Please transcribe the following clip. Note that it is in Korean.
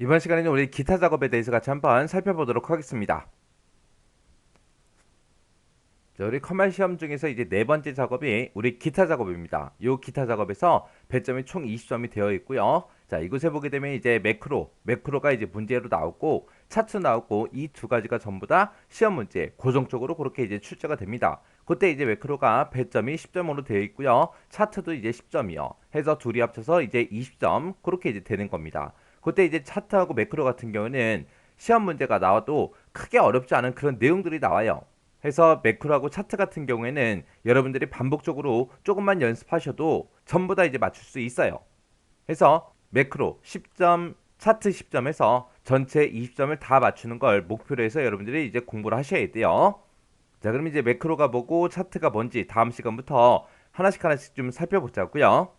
이번 시간에는 우리 기타 작업에 대해서 같이 한번 살펴보도록 하겠습니다. 자, 우리 컴활 시험 중에서 이제 네 번째 작업이 우리 기타 작업입니다. 이 기타 작업에서 배점이 총 20점이 되어 있고요. 자, 이곳에 보게 되면 이제 매크로, 매크로가 이제 문제로 나오고 차트 나오고 이 두 가지가 전부 다 시험 문제 고정적으로 그렇게 이제 출제가 됩니다. 그때 이제 매크로가 배점이 10점으로 되어 있고요. 차트도 이제 10점이요. 해서 둘이 합쳐서 이제 20점 그렇게 이제 되는 겁니다. 그때 이제 차트하고 매크로 같은 경우는 시험 문제가 나와도 크게 어렵지 않은 그런 내용들이 나와요. 해서 매크로하고 차트 같은 경우에는 여러분들이 반복적으로 조금만 연습하셔도 전부 다 이제 맞출 수 있어요. 해서 매크로 10점, 차트 10점에서 전체 20점을 다 맞추는 걸 목표로 해서 여러분들이 이제 공부를 하셔야 돼요. 자, 그럼 이제 매크로가 뭐고 차트가 뭔지 다음 시간부터 하나씩 하나씩 좀 살펴보자고요.